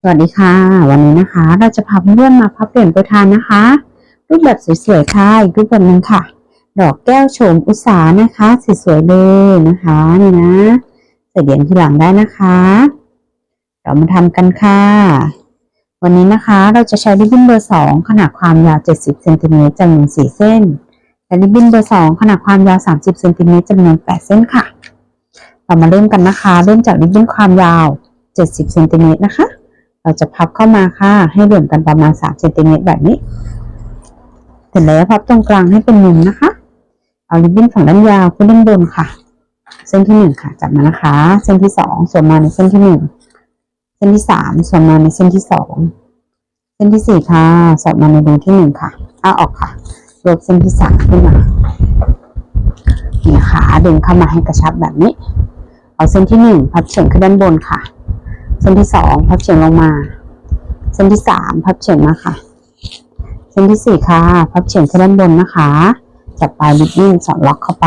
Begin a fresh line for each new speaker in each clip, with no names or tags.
สวัสดีค่ะ วันนี้นะคะ เราจะพาเพื่อนมาพับเปลี่ยนโปรยทานนะคะ รูปแบบสวยๆค่ะอีกรูปแบบหนึ่งค่ะ ดอกแก้วโฉมอุตสานะคะสวยๆเลยนะคะนี่นะใส่เหรียญที่หลังได้นะคะ เรามาทำกันค่ะ วันนี้นะคะเราจะใช้ริบบิ้นเบอร์สองขนาดความยาว 70เซนติเมตรจำนวน4เส้นและริบบิ้นเบอร์สองขนาดความยาว 30เซนติเมตรจำนวน 8 เส้นค่ะ เรามาเริ่มกันนะคะ เริ่มจากริบบิ้นความยาว 70เซนติเมตรนะคะ เราจะพับเข้ามาค่ะ ให้เหลื่อมกันประมาณ3เซนติเมตรแบบนี้ เสร็จแล้วพับตรงกลางให้เป็นมุมนะคะ เอาริบบิ้นฝั่งด้านยาวขึ้นด้านบนค่ะ เส้นที่หนึ่งค่ะ จับมานะคะ เส้นที่สองสวมมาในเส้นที่หนึ่งเส้นที่สามสวมมาในเส้นที่สองเส้นที่สี่ค่ะสอดมาในรูที่หนึ่งค่ะเอาออกค่ะยกเส้นที่สามขึ้นมาเนี่ยค่ะดึงเข้ามาให้กระชับแบบนี้ เอาเส้นที่หนึ่งพับเฉียงขึ้นด้านบนค่ะ ส้นที่สองพับเฉียงลงมา เส้นที่สามพับเฉียงมาค่ะ เส้นที่สี่ค่ะ พับเฉียงขึ้นด้านบนนะคะ จับปลายริบบิ้นสอดล็อกเข้าไป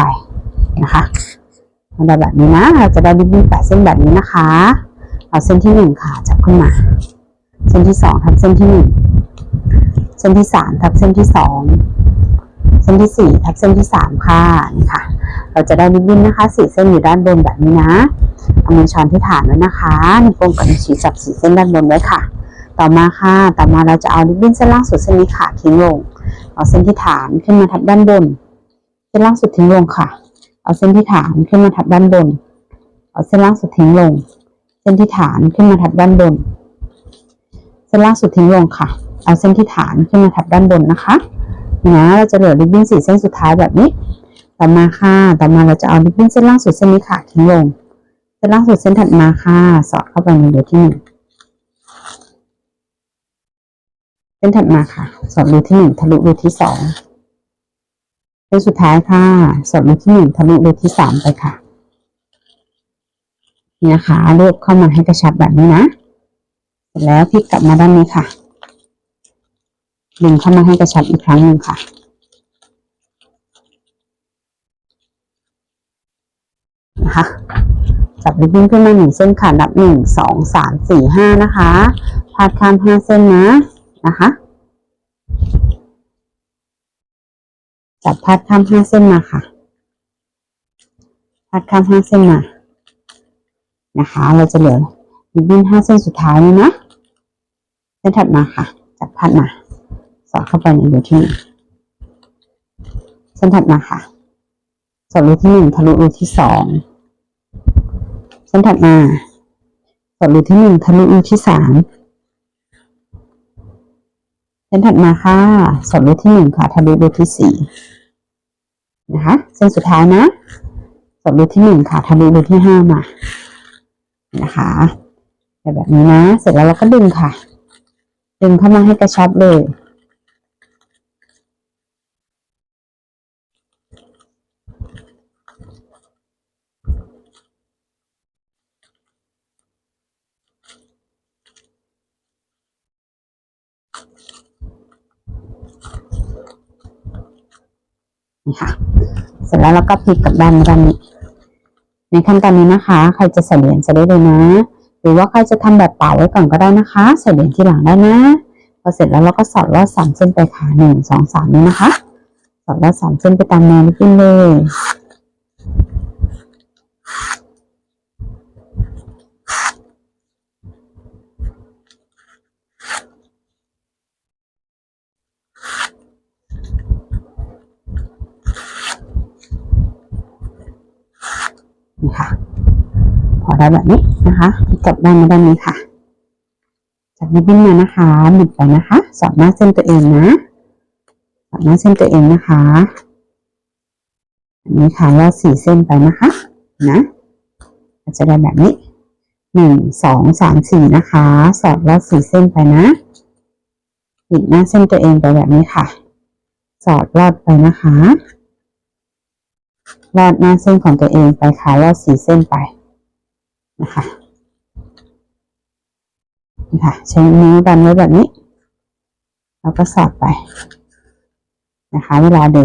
นะคะทำแบบนี้นะเราจะได้ริบบิ้นแปดเส้นแบบนี้นะคะ เอาเส้นที่หนึ่งค่ะ จับขึ้นมา เส้นที่สองทับเส้นที่หนึ่งเส้นที่สามทับเส้นที่สอง เส้นที่สี่ทับเส้นที่สามค่ะนี่ค่ะ เราจะได้ริบบิ้นนะคะสี่เส้นอยู่ด้านบนแบบนี้นะเอามือช้อนที่ฐานไว้นะคะนิ้วโป้งกับนิ้วชี้จับสีเส้นด้านบนไว้ค่ะ ต่อมาค่ะ ต่อมาเราจะเอาริบบิ้นเส้นล่างสุดเส้นนี้ค่ะทิ้งลง เอาเส้นที่ฐานขึ้นมาทับด้านบน เส้นล่างสุดทิ้งลงค่ะ เอาเส้นที่ฐานขึ้นมาทับด้านบน เอาเส้นล่างสุดทิ้งลง เส้นที่ฐานขึ้นมาทับด้านบน เส้นล่างสุดทิ้งลงค่ะ เอาเส้นที่ฐานขึ้นมาทับด้านบนนะคะ นะเราจะเหลือริบบิ้นสี่เส้นสุดท้ายแบบนี้ ต่อมาค่ะ ต่อมาเราจะเอาริบบิ้นเส้นล่างสุดเส้นนี้ค่ะทิ้งลง เส้นล่างสุดเส้นถัดมาค่ะ สอดเข้าไปในรูที่หนึ่งเส้นถัดมาค่ะ สอดรูที่หนึ่งทะลุรูที่สองเส้นสุดท้ายค่ะ สอดรูที่หนึ่งทะลุรูที่สามไปค่ะนี่นะคะเลือกเข้ามาให้กระชับแบบนี้นะ เสร็จแล้วพลิกกลับมาด้านนี้ค่ะ ดึงเข้ามาให้กระชับอีกครั้งหนึ่งค่ะ นะคะจับริบบิ้นขึ้นมาหนึ่งเส้นค่ะนับหนึ่งสองสามสี่ห้านะคะพาดข้ามห้าเส้นนะนะคะ จับพาดข้ามห้าเส้นมาค่ะพาดข้ามห้าเส้นมานะคะ เราจะเหลือริบบิ้นห้าเส้นสุดท้ายนี้นะเส้นถัดมาค่ะ จับพาดมา สอดเข้าไปในรูที่หนึ่งเส้นถัดมาค่ะสอดรูที่หนึ่งทะลุรูที่สองเส้นถัดมาสอดรูที่หนึ่งทะลุรูที่สามเส้นถัดมาค่ะสอดรูที่หนึ่งค่ะทะลุรูที่สี่นะคะเส้นสุดท้ายนะสอดรูที่หนึ่งค่ะทะลุรูที่ห้ามานะคะแบบนี้นะ เสร็จแล้วเราก็ดึงค่ะ ดึงเข้ามาให้กระชับเลย เสร็จแล้วเราก็พลิกกลับด้านด้านนี้ ในขั้นตอนนี้นะคะ ใครจะใส่เหรียญใส่ได้เลยนะ หรือว่าใครจะทำแบบเป่าไว้ก่อนก็ได้นะคะ ใส่เหรียญที่หลังได้นะพอเสร็จแล้วเราก็สอดลอดสามเส้นไปขาหนึ่งสองสามนี้นะคะ สอดลอดสามเส้นไปตามแนวลิบบิ้นเลย นี่ค่ะ พอ ได้แบบนี้นะคะจับด้านมาด้านนี้ค่ะจับริบบิ้นมานะคะบิดไปนะคะ สอดหน้าเส้นตัวเองนะสอดหน้าเส้นตัวเองนะคะอันนี้ค่ะลอดสี่เส้นไปนะคะนะจะได้แบบนี้หนึ่งสองสามสี่นะคะ สอดลอดสี่เส้นไปนะบิดหน้าเส้นตัวเองไปแบบนี้ค่ะ สอดลอดไปนะคะลอดหน้าเส้นของตัวเองไปค่ะลอดสี่เส้นไป นะคะนี่ค่ะใช้นิ้วดันไว้แบบนี้ แล้วก็สอดไปนะคะ เวลาเดิ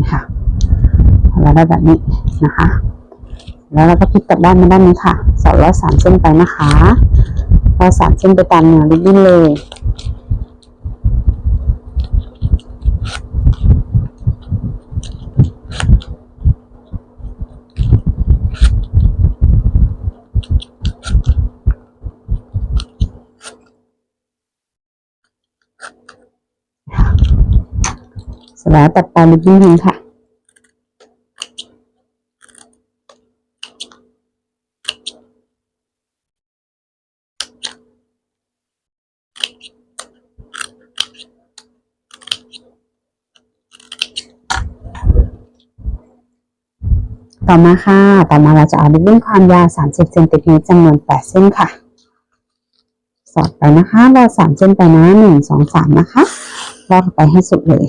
นะคะเราได้แบบนี้นะคะ แล้วเราก็พลิกกลับด้านมาด้านนี้ค่ะสอดร้อยสามเส้นไปนะคะเราสามเส้นไปตามแนวริบบิ้นเลย แล้วตัดไปลายริบบิ้นทิ้งค่ะ ต่อมาค่ะ ต่อมาเราจะเอาริบบิ้นความยาว 30เซนติเมตรจำนวน 8 เส้นค่ะ สอดไปนะคะรอ3เส้นไปนะ1 2 3นะคะลอกไปให้สุดเลย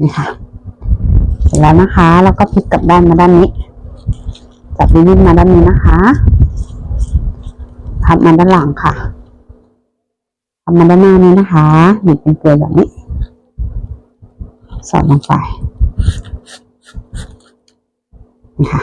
นี่ค่ะเสร็จแล้วนะคะ แล้วก็พลิกกลับด้านมาด้านนี้ จับริบบิ้นมาด้านนี้นะคะพับมาด้านหลังค่ะพับมาด้านหน้านี้นะคะหยิบเป็นเกลียวแบบนี้ สอดลงไปนี่ค่ะ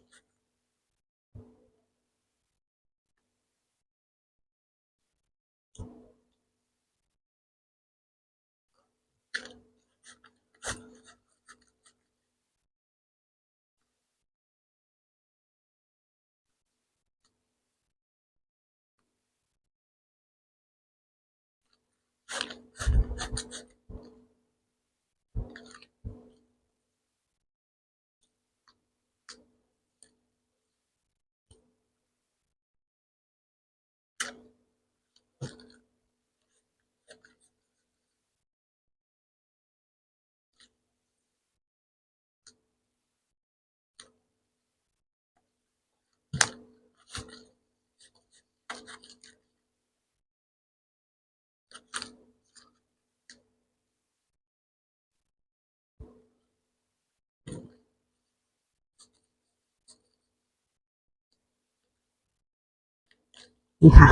นี่ค่ะ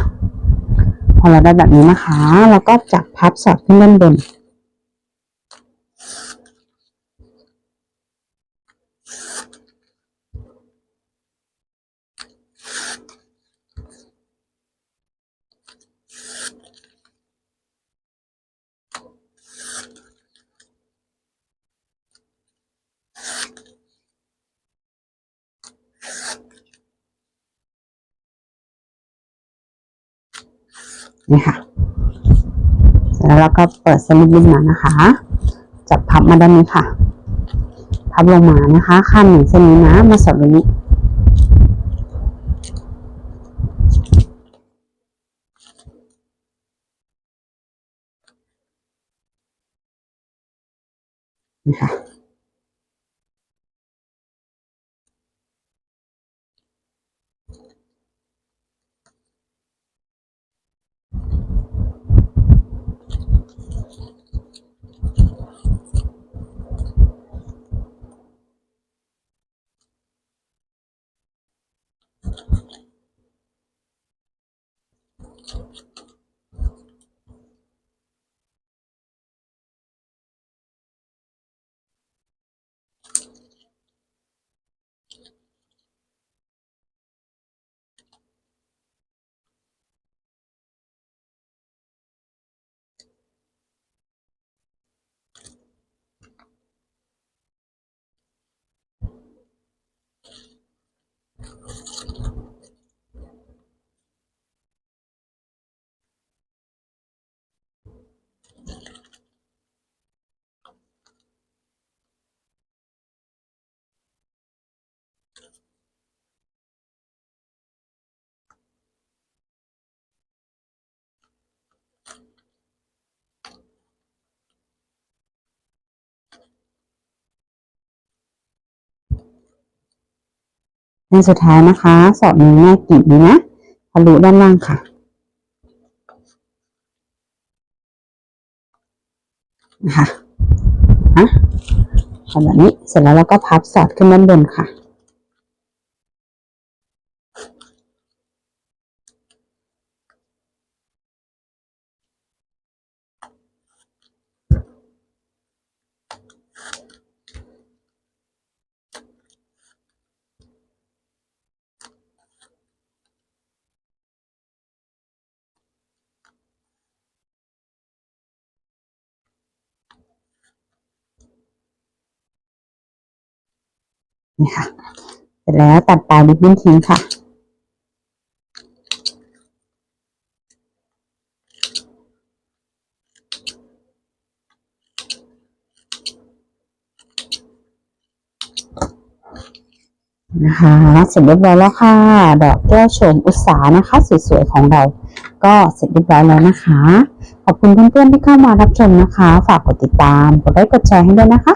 พอเราได้แบบนี้นะคะแล้วก็จับพับสอดขึ้นด้านบน นี่ค่ะเสร็จแล้วเราก็เปิดสลิปลิ้นมานะคะ จับพับมาด้านนี้ค่ะ พับลงมานะคะข้ามหนึ่งเส้นนี้นะ มาสอดตรงนี้นี่ค่ะ Thank you. ในสุดท้ายนะคะ สอดนิ้วแม่กรีดนี้นะทะลุด้านล่างค่ะ นะคะฮะทำแบบนี้เสร็จแล้วเราก็พับสอดขึ้นด้านบนค่ะ นี่ค่ะเสร็จแล้วตัดปลายริบบิ้นทิ้งค่ะ นะคะเสร็จเรียบร้อยแล้วค่ะ ดอกแก้วโฉมอุตสานะคะสวยๆของเราก็เสร็จเรียบร้อยแล้วนะคะ ขอบคุณเพื่อนๆที่เข้ามารับชมนะคะ ฝากกดติดตาม กดไลค์กดแชร์ให้ด้วยนะคะ